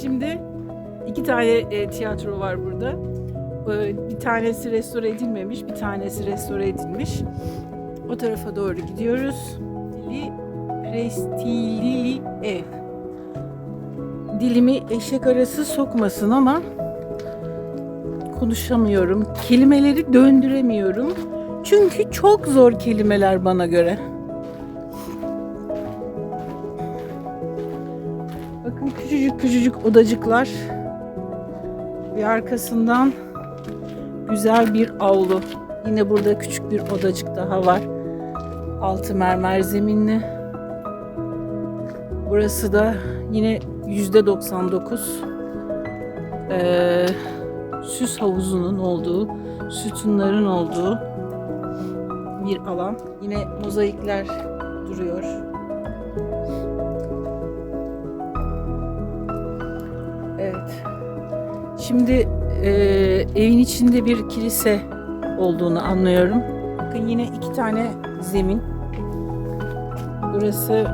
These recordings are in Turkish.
Şimdi iki tane e, tiyatro var burada. E, bir tanesi restore edilmemiş, bir tanesi restore edilmiş. O tarafa doğru gidiyoruz. Li Prestilili ev. Dilimi eşek arası sokmasın ama konuşamıyorum. Kelimeleri döndüremiyorum. Çünkü çok zor kelimeler bana göre. Bakın küçücük küçücük odacıklar. Ve arkasından güzel bir avlu. Yine burada küçük bir odacık daha var. Altı mermer zeminli. Burası da yine yüzde 99 eee, süs havuzunun olduğu, sütunların olduğu bir alan. Yine mozaikler duruyor. Evet. Şimdi e, evin içinde bir kilise olduğunu anlıyorum. Bakın yine iki tane zemin. Burası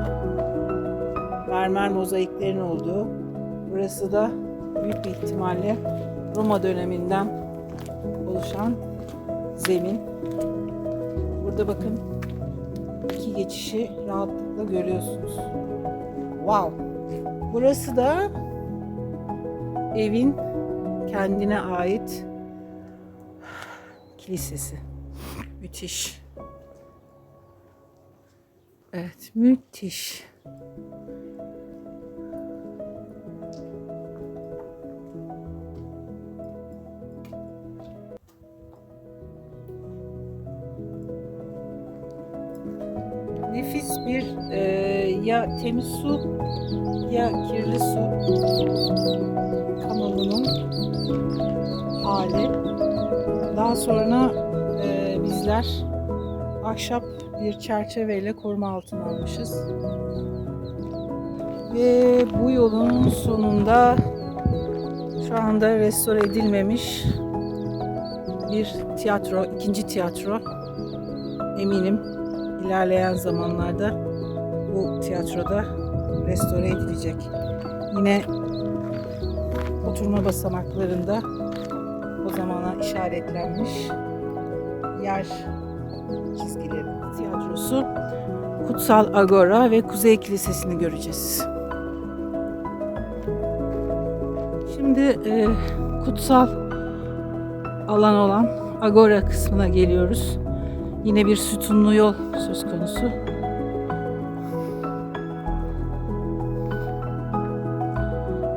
mermer mozaiklerin olduğu. Burası da büyük bir ihtimalle Roma döneminden oluşan zemin. Burada bakın iki geçişi rahatlıkla görüyorsunuz. Wow. Burası da evin kendine ait kilisesi. Müthiş. Evet, müthiş. Nefis bir e, ya temiz su ya kirli su kanalının hali. Daha sonra e, bizler ahşap bir çerçeveyle koruma altına almışız. Ve bu yolun sonunda şu anda restore edilmemiş bir tiyatro, ikinci tiyatro. Eminim ilerleyen zamanlarda bu tiyatroda restore edilecek. Yine oturma basamaklarında o zamana işaretlenmiş yer çizgileri tiyatrosu Kutsal Agora ve Kuzey Kilisesi'ni göreceğiz. Şimdi e, kutsal alan olan Agora kısmına geliyoruz. Yine bir sütunlu yol söz konusu.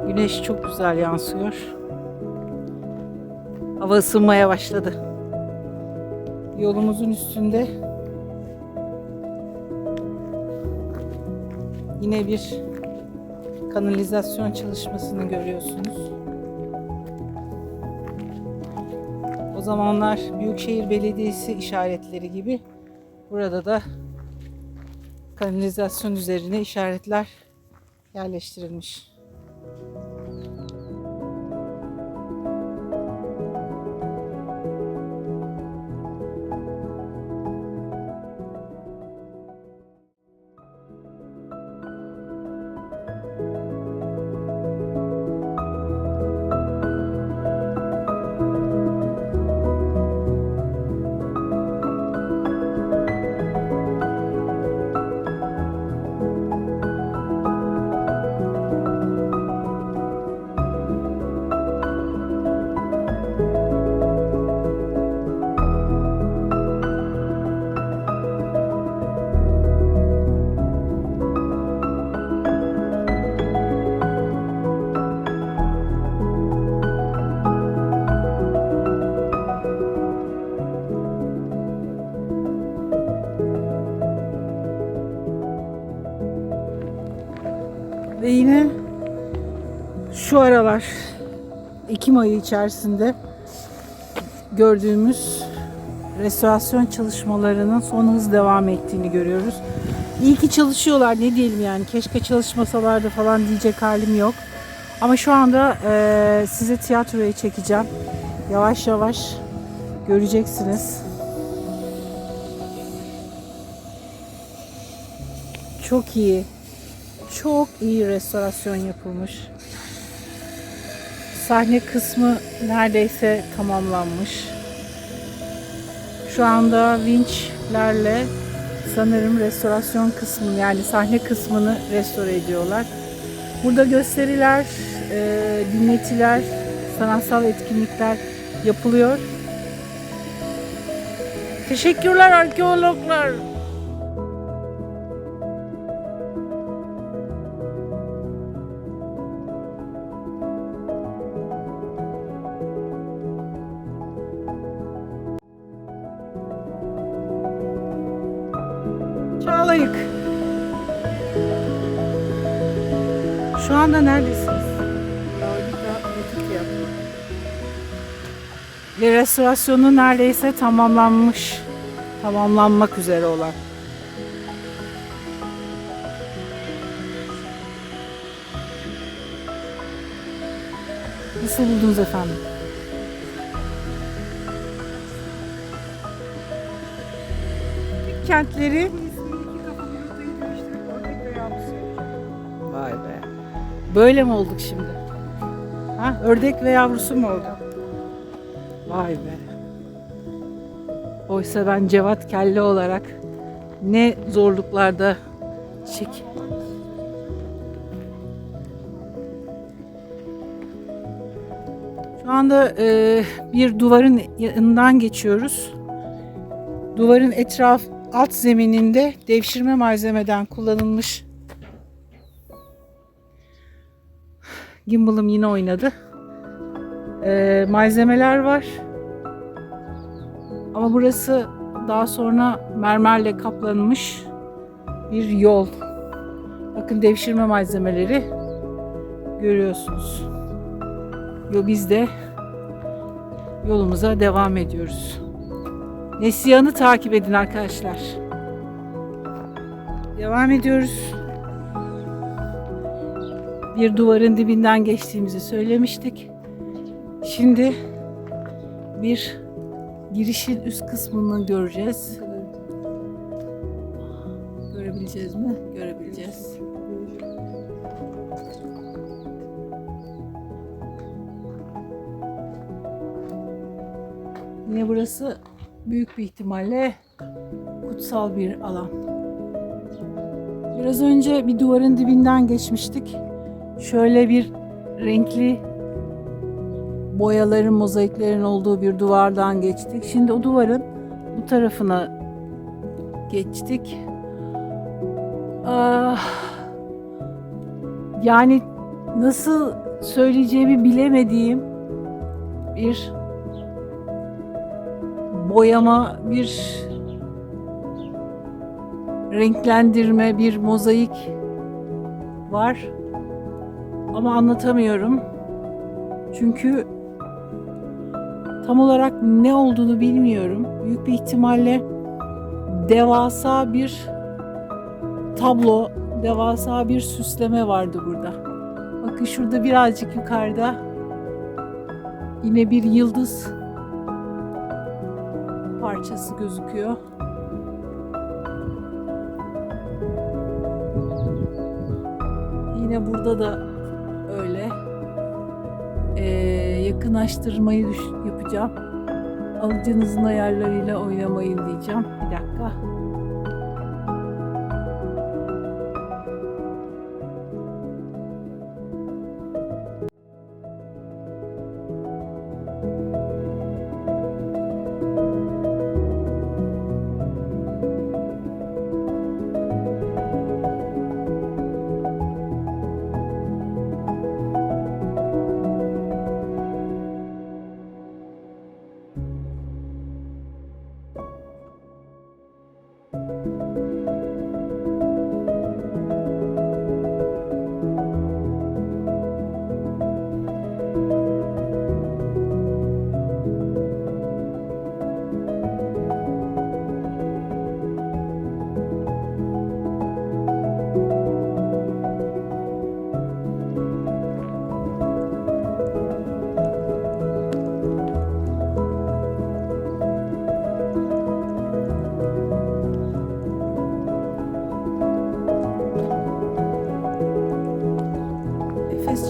Güneş çok güzel yansıyor. Hava ısınmaya başladı. Yolumuzun üstünde yine bir kanalizasyon çalışmasını görüyorsunuz. Zamanlar Büyükşehir Belediyesi işaretleri gibi burada da kanalizasyon üzerine işaretler yerleştirilmiş. Ekim ayı içerisinde gördüğümüz restorasyon çalışmalarının son hız devam ettiğini görüyoruz. İyi ki çalışıyorlar ne diyelim yani keşke çalışmasalardı falan diyecek halim yok. Ama şu anda eee, size tiyatroya çekeceğim. Yavaş yavaş göreceksiniz. Çok iyi. Çok iyi restorasyon yapılmış. Sahne kısmı neredeyse tamamlanmış. Şu anda vinçlerle sanırım restorasyon kısmını yani sahne kısmını restore ediyorlar. Burada gösteriler, e, dinletiler, sanatsal etkinlikler yapılıyor. Teşekkürler arkeologlar. Şu anda neredesiniz? Ve restorasyonu neredeyse tamamlanmış. Tamamlanmak üzere olan. Nasıl buldunuz efendim? Kentleri Böyle mi olduk şimdi? Ha, ördek ve yavrusu mu olduk? Vay be. Oysa ben Cevat Kelle olarak ne zorluklarda çek. Şu anda e, bir duvarın yanından geçiyoruz. Duvarın etraf alt zemininde devşirme malzemeden kullanılmış Gimbal'ım yine oynadı. Ee, malzemeler var. Ama burası daha sonra mermerle kaplanmış bir yol. Bakın devşirme malzemeleri görüyorsunuz. Yo biz de yolumuza devam ediyoruz. Neslihan'ı takip edin arkadaşlar. Devam ediyoruz bir duvarın dibinden geçtiğimizi söylemiştik. Şimdi bir girişin üst kısmını göreceğiz. Görebileceğiz mi? Görebileceğiz. Yine burası büyük bir ihtimalle kutsal bir alan. Biraz önce bir duvarın dibinden geçmiştik. Şöyle bir renkli boyaların, mozaiklerin olduğu bir duvardan geçtik. Şimdi o duvarın bu tarafına geçtik. Ah, yani nasıl söyleyeceğimi bilemediğim bir boyama, bir renklendirme, bir mozaik var. Ama anlatamıyorum. Çünkü tam olarak ne olduğunu bilmiyorum. Büyük bir ihtimalle devasa bir tablo, devasa bir süsleme vardı burada. Bakın şurada birazcık yukarıda yine bir yıldız parçası gözüküyor. Yine burada da yakınlaştırmayı yapacağım. Alıcınızın ayarlarıyla oynamayın diyeceğim. Bir dakika.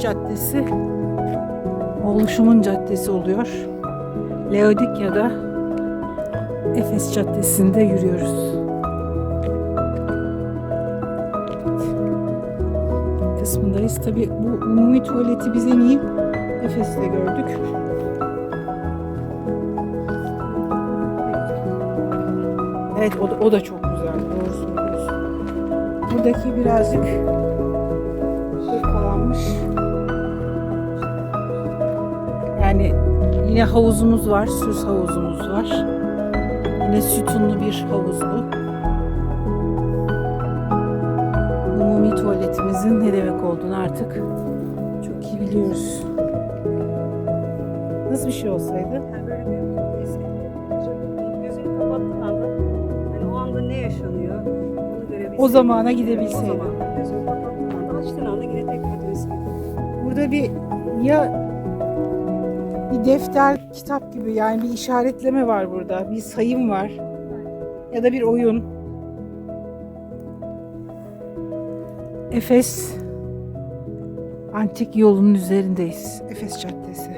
Caddesi oluşumun caddesi oluyor. Laodikya'da Efes Caddesi'nde yürüyoruz. kısmındayız. Tabi bu umumi tuvaleti biz en iyi Efes'te gördük. Evet o da, o da çok güzel. Doğru söylüyorsun. Buradaki birazcık Yani yine havuzumuz var. Süs havuzumuz var. Yine sütunlu bir havuz bu. Umumi tuvaletimizin ne demek olduğunu artık çok iyi biliyoruz. Nasıl bir şey olsaydı? Yani böyle bir eski gözünü kapattığın anda hani o anda ne yaşanıyor. O zamana O gidebilseydi. zaman gözünü kapattığın anda açtığın anda yine tekrar. Burada bir ya bir defter, kitap gibi yani bir işaretleme var burada. Bir sayım var. Ya da bir oyun. Efes Antik yolunun üzerindeyiz. Efes Caddesi.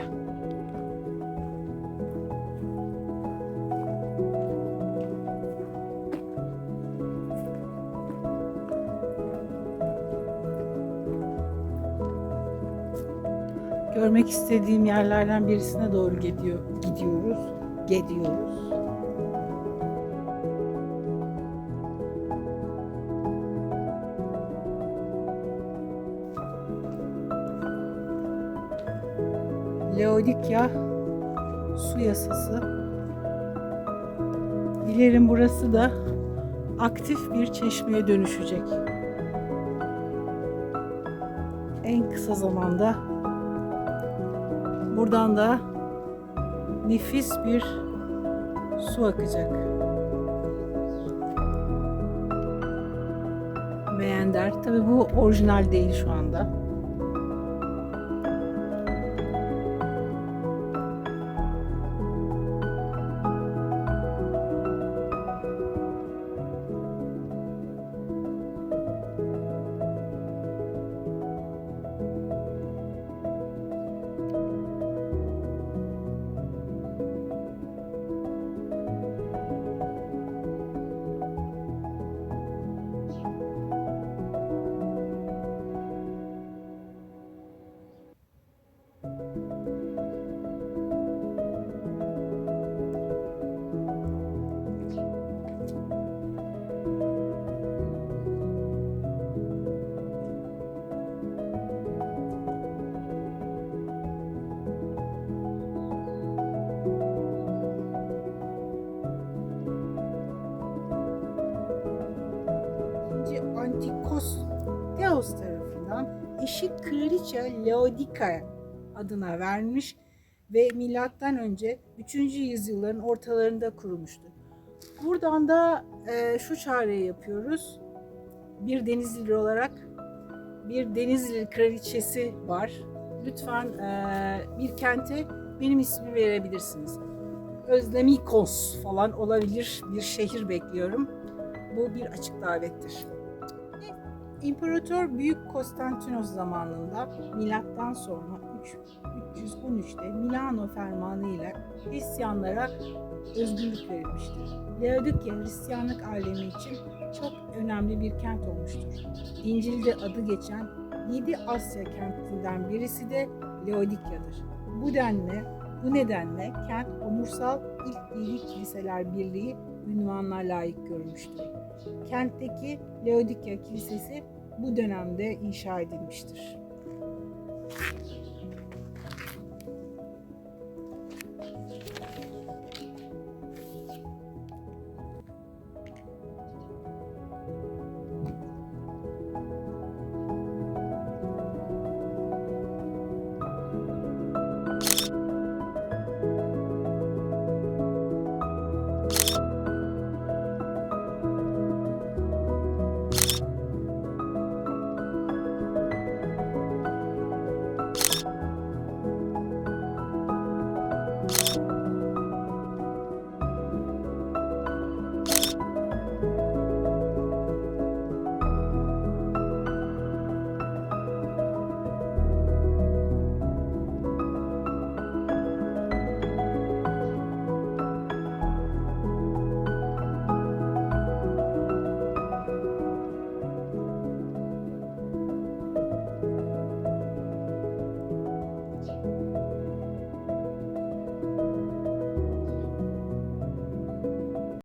Görmek istediğim yerlerden birisine doğru gidiyor, gidiyoruz. Gidiyoruz. Laodikya su yasası. Dilerim burası da aktif bir çeşmeye dönüşecek. En kısa zamanda buradan da nefis bir su akacak. Meander. Tabi bu orijinal değil şu anda. Eşi Kraliçe Laodika adına vermiş ve milattan önce 3. yüzyılların ortalarında kurulmuştur. Buradan da e, şu çareyi yapıyoruz. Bir Denizli olarak bir Denizli kraliçesi var. Lütfen e, bir kente benim ismi verebilirsiniz. Özlemikos falan olabilir bir şehir bekliyorum. Bu bir açık davettir. İmparator Büyük Konstantinos zamanında milattan sonra 3 313'te Milano Fermanı ile Hristiyanlara özgürlük verilmiştir. Laodikya Hristiyanlık alemi için çok önemli bir kent olmuştur. İncil'de adı geçen 7 Asya kentinden birisi de Laodikya'dır. Bu denle, bu nedenle kent onursal ilk dini kiliseler birliği ünvanına layık görülmüştür. Kentteki Laodikya Kilisesi bu dönemde inşa edilmiştir.